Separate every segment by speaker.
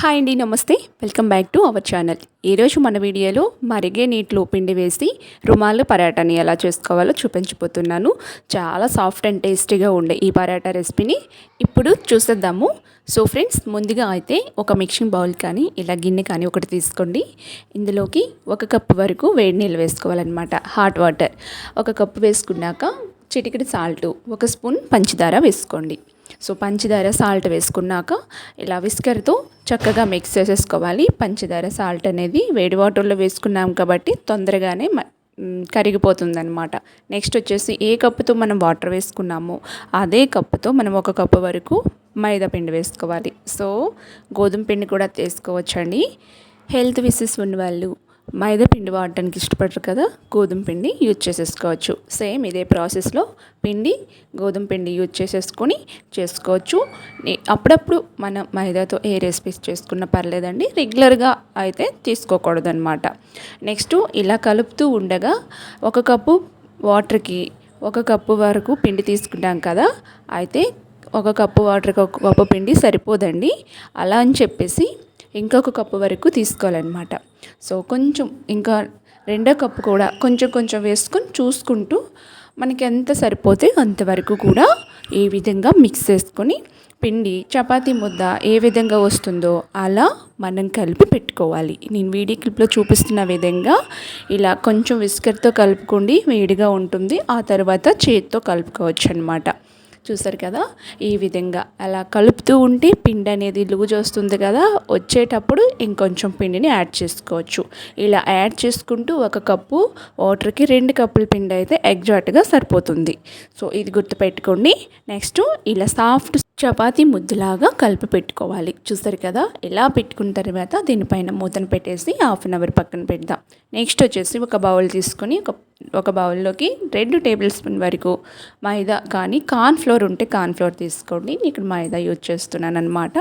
Speaker 1: Hi అండి నమస్తే. Welcome back to our channel. ఈరోజు మన వీడియోలో మరిగే నీటిలో పిండి వేసి రుమాలు పరాటాని ఎలా చేసుకోవాలో చూపించబోతున్నాను. చాలా సాఫ్ట్ అండ్ టేస్టీగా ఉండే ఈ పరాటా రెసిపీని ఇప్పుడు చూసేద్దాము. సో ఫ్రెండ్స్ ముందుగా అయితే ఒక మిక్సింగ్ బౌల్ కానీ ఇలా గిన్నె కానీ ఒకటి తీసుకోండి. ఇందులోకి ఒక కప్పు వరకు వేడి నీళ్ళు వేసుకోవాలన్నమాట హాట్ వాటర్. ఒక కప్పు వేసుకున్నాక చిటికెడు సాల్ట్ ఒక స్పూన్ పంచదార వేసుకోండి. సో పంచదార సాల్ట్ వేసుకున్నాక ఇలా విస్కర్తో చక్కగా మిక్స్ చేసేసుకోవాలి. పంచదార సాల్ట్ అనేది వేడి వాటర్లో వేసుకున్నాం కాబట్టి తొందరగానే కరిగిపోతుందనమాట నెక్స్ట్ వచ్చేసి ఏ కప్పుతో మనం వాటర్ వేసుకున్నామో అదే కప్పుతో మనం ఒక కప్పు వరకు మైదా పిండి వేసుకోవాలి. సో గోధుమ పిండి కూడా తీసుకోవచ్చండి హెల్త్ విసెస్ ఉన్న వాళ్ళు మైదా పిండి వాడటానికి ఇష్టపడరు కదా గోధుమ పిండి యూజ్ చేసేసుకోవచ్చు. సేమ్ ఇదే ప్రాసెస్లో పిండి గోధుమ పిండి యూజ్ చేసేసుకొని చేసుకోవచ్చు. అప్పుడప్పుడు మనం మైదాతో ఏ రెసిపీస్ చేసుకున్నా పర్లేదండి రెగ్యులర్గా అయితే తీసుకోకూడదు అనమాట నెక్స్ట్ ఇలా కలుపుతూ ఉండగా ఒక కప్పు వాటర్కి ఒక కప్పు వరకు పిండి తీసుకుంటాం కదా అయితే ఒక కప్పు వాటర్కి ఒక కప్పు పిండి సరిపోదండి. అలా అని చెప్పేసి ఇంకొక కప్పు వరకు తీసుకోవాలన్నమాట. సో కొంచెం ఇంకా రెండో కప్పు కూడా కొంచెం కొంచెం వేసుకొని చూసుకుంటూ మనకి ఎంత సరిపోతే అంతవరకు కూడా ఈ విధంగా మిక్స్ చేసుకొని పిండి చపాతీ ముద్ద ఏ విధంగా వస్తుందో అలా మనం కలిపి పెట్టుకోవాలి. నేను వీడియో క్లిప్లో చూపిస్తున్న విధంగా ఇలా కొంచెం విస్కర్తో కలుపుకోండి వేడిగా ఉంటుంది. ఆ తర్వాత చేతితో కలుపుకోవచ్చు అనమాట చూసారు కదా? ఈ విధంగా అలా కలుపుతూ ఉంటే పిండి అనేది లూజ్ వస్తుంది కదా? వచ్చేటప్పుడు ఇంకొంచెం పిండిని యాడ్ చేసుకోవచ్చు. ఇలా యాడ్ చేసుకుంటూ ఒక కప్పు వాటర్కి రెండు కప్పుల పిండి అయితే ఎగ్జాక్ట్గా సరిపోతుంది. సో ఇది గుర్తుపెట్టుకోండి. నెక్స్ట్ ఇలా సాఫ్ట్ చపాతీ ముద్దులాగా కలిపి పెట్టుకోవాలి. చూస్తారు కదా ఇలా పెట్టుకున్న తర్వాత దీనిపైన మూతను పెట్టేసి హాఫ్ అన్ అవర్ పక్కన పెడదాం. నెక్స్ట్ వచ్చేసి ఒక బౌల్ తీసుకొని ఒక ఒక బౌల్లోకి రెండు టేబుల్ స్పూన్ వరకు మైదా కానీ కార్న్ ఫ్లోర్ ఉంటే కార్న్ ఫ్లోర్ తీసుకోండి. ఇక్కడ మైదా యూజ్ చేస్తున్నాను అనమాట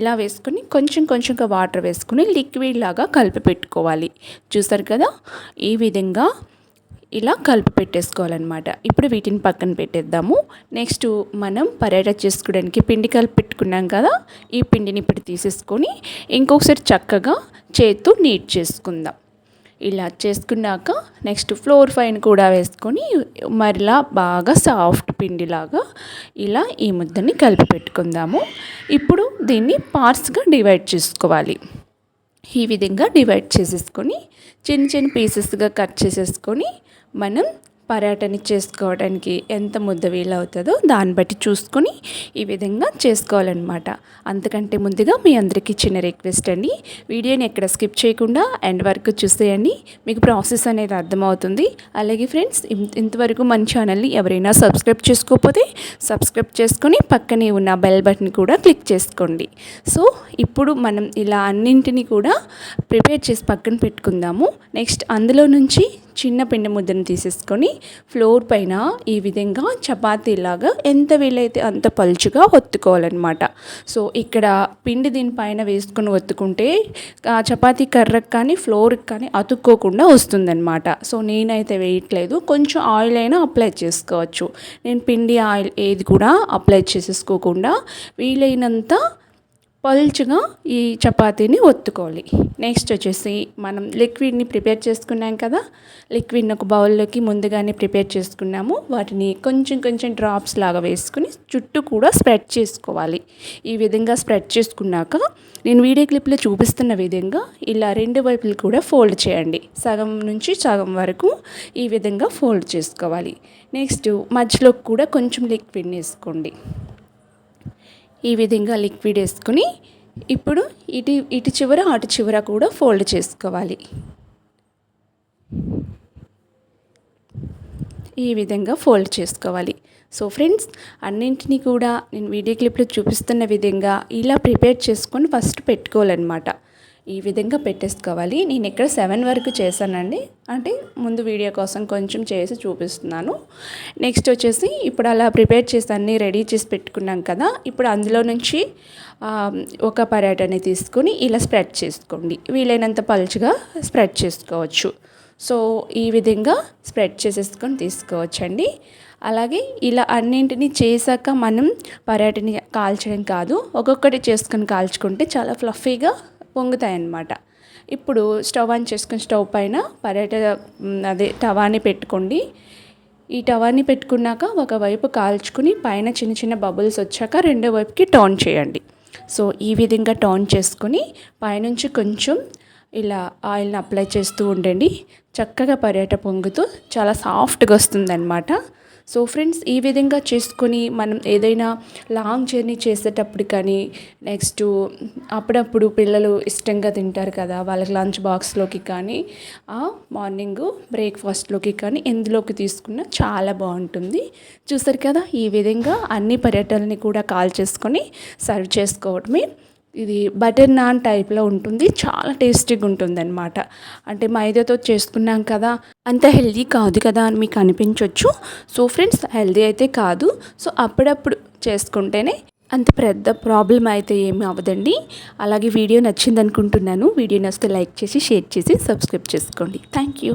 Speaker 1: ఇలా వేసుకొని కొంచెం కొంచెంగా వాటర్ వేసుకుని లిక్విడ్ లాగా కలిపి పెట్టుకోవాలి. చూసారు కదా ఈ విధంగా ఇలా కలిపి పెట్టేసుకోవాలన్నమాట. ఇప్పుడు వీటిని పక్కన పెట్టేద్దాము. నెక్స్ట్ మనం పరాటా చేసుకోవడానికి పిండి కలిపి పెట్టుకున్నాం కదా ఈ పిండిని ఇప్పుడు తీసేసుకొని ఇంకొకసారి చక్కగా చేతు నీట్ చేసుకుందాం. ఇలా చేసుకున్నాక నెక్స్ట్ ఫ్లోర్ ఫైన్ కూడా వేసుకొని మరలా బాగా సాఫ్ట్ పిండిలాగా ఇలా ఈ ముద్దని కలిపి పెట్టుకుందాము. ఇప్పుడు దీన్ని పార్ట్స్గా డివైడ్ చేసుకోవాలి. ఈ విధంగా డివైడ్ చేసేసుకొని చిన్న చిన్న పీసెస్గా కట్ చేసేసుకొని మనం పరాటని చేసుకోవడానికి ఎంత ముద్ద వీలవుతుందో దాన్ని బట్టి చూసుకొని ఈ విధంగా చేసుకోవాలన్నమాట. అంతకంటే ముందుగా మీ అందరికీ చిన్న రిక్వెస్ట్ అండి. వీడియోని ఎక్కడ స్కిప్ చేయకుండా ఎండ్ వరకు చూసేయండి. మీకు ప్రాసెస్ అనేది అర్థమవుతుంది. అలాగే ఫ్రెండ్స్ ఇంతవరకు మన ఛానల్ని ఎవరైనా సబ్స్క్రైబ్ చేసుకోకపోతే సబ్స్క్రైబ్ చేసుకొని పక్కనే ఉన్న బెల్ బటన్ కూడా క్లిక్ చేసుకోండి. సో ఇప్పుడు మనం ఇలా అన్నింటినీ కూడా ప్రిపేర్ చేసి పక్కన పెట్టుకుందాము. నెక్స్ట్ అందులో నుంచి చిన్న పిండి ముద్దను తీసేసుకొని ఫ్లోర్ పైన ఈ విధంగా చపాతీలాగా ఎంత వీలైతే అంత పలుచుగా ఒత్తుకోవాలన్నమాట. సో ఇక్కడ పిండి దీనిపైన వేసుకొని ఒత్తుకుంటే చపాతీ కర్రకు కానీ ఫ్లోర్కి కానీ అతుక్కోకుండా వస్తుందన్నమాట. సో నేనైతే వేయట్లేదు. కొంచెం ఆయిల్ అయినా అప్లై చేసుకోవచ్చు. నేను పిండి ఆయిల్ ఏది కూడా అప్లై చేసేసుకోకుండా వీలైనంత పల్చుగా ఈ చపాతీని ఒత్తుకోవాలి. నెక్స్ట్ వచ్చేసి మనం లిక్విడ్ని ప్రిపేర్ చేసుకున్నాం కదా లిక్విడ్ని ఒక బౌల్లోకి ముందుగానే ప్రిపేర్ చేసుకున్నాము. వాటిని కొంచెం కొంచెం డ్రాప్స్ లాగా వేసుకుని చుట్టూ కూడా స్ప్రెడ్ చేసుకోవాలి. ఈ విధంగా స్ప్రెడ్ చేసుకున్నాక నేను వీడియో క్లిప్లో చూపిస్తున్న విధంగా ఇలా రెండు వైపులు కూడా ఫోల్డ్ చేయండి. సగం నుంచి సగం వరకు ఈ విధంగా ఫోల్డ్ చేసుకోవాలి. నెక్స్ట్ మధ్యలో కూడా కొంచెం లిక్విడ్ని వేసుకోండి. ఈ విధంగా లిక్విడ్ వేసుకొని ఇప్పుడు ఇటు ఇటు చివర అటు చివర కూడా ఫోల్డ్ చేసుకోవాలి. ఈ విధంగా ఫోల్డ్ చేసుకోవాలి. సో ఫ్రెండ్స్ అన్నింటినీ కూడా నేను వీడియో క్లిప్లో చూపిస్తున్న విధంగా ఇలా ప్రిపేర్ చేసుకొని ఫస్ట్ పెట్టుకోవాలన్నమాట. ఈ విధంగా పెట్టేసుకోవాలి. నేను ఇక్కడ సెవెన్ వరకు చేశానండి. అంటే ముందు వీడియో కోసం కొంచెం చేసి చూపిస్తున్నాను. నెక్స్ట్ వచ్చేసి ఇప్పుడు అలా ప్రిపేర్ చేసి అన్నీ రెడీ చేసి పెట్టుకున్నాం కదా. ఇప్పుడు అందులో నుంచి ఒక పరాటాని తీసుకొని ఇలా స్ప్రెడ్ చేసుకోండి. వీలైనంత పలుచుగా స్ప్రెడ్ చేసుకోవచ్చు. సో ఈ విధంగా స్ప్రెడ్ చేసేసుకొని తీసుకోవచ్చండి. అలాగే ఇలా అన్నింటినీ చేశాక మనం పర్యాటని కాల్చడం కాదు. ఒక్కొక్కటి చేసుకొని కాల్చుకుంటే చాలా ఫ్లఫీగా పొంగుతాయన్నమాట. ఇప్పుడు స్టవ్ ఆన్ చేసుకుని స్టవ్ పైన పరాట అదే టవాని పెట్టుకోండి. ఈ టవాని పెట్టుకున్నాక ఒకవైపు కాల్చుకుని పైన చిన్న చిన్న బబుల్స్ వచ్చాక రెండో వైపుకి టర్న్ చేయండి. సో ఈ విధంగా టర్న్ చేసుకుని పైనుంచి కొంచెం ఇలా ఆయిల్ని అప్లై చేస్తూ ఉండండి. చక్కగా పర్యాట పొంగుతూ చాలా సాఫ్ట్గా వస్తుందన్నమాట. సో ఫ్రెండ్స్ ఈ విధంగా చేసుకొని మనం ఏదైనా లాంగ్ జర్నీ చేసేటప్పుడు కానీ నెక్స్ట్ అప్పుడప్పుడు పిల్లలు ఇష్టంగా తింటారు కదా వాళ్ళకి లంచ్ బాక్స్లోకి కానీ మార్నింగ్ బ్రేక్ఫాస్ట్లోకి కానీ ఎందులోకి తీసుకున్నా చాలా బాగుంటుంది. చూసారు కదా ఈ విధంగా అన్ని పర్యటనని కూడా కాల్ చేసుకొని సర్వ్ చేసుకోవడమే ఇది బటర్ నాన్ టైప్లో ఉంటుంది. చాలా టేస్టీగా ఉంటుంది అనమాట అంటే మైదాతో చేసుకున్నాం కదా అంత హెల్దీ కాదు కదా అని మీకు అనిపించవచ్చు సో ఫ్రెండ్స్ హెల్దీ అయితే కాదు. సో అప్పుడప్పుడు చేసుకుంటేనే అంత పెద్ద ప్రాబ్లం అయితే ఏమీ అవ్వదండి. అలాగే వీడియో నచ్చింది అనుకుంటున్నాను వీడియో నచ్చితే లైక్ చేసి షేర్ చేసి సబ్స్క్రైబ్ చేసుకోండి. Thank you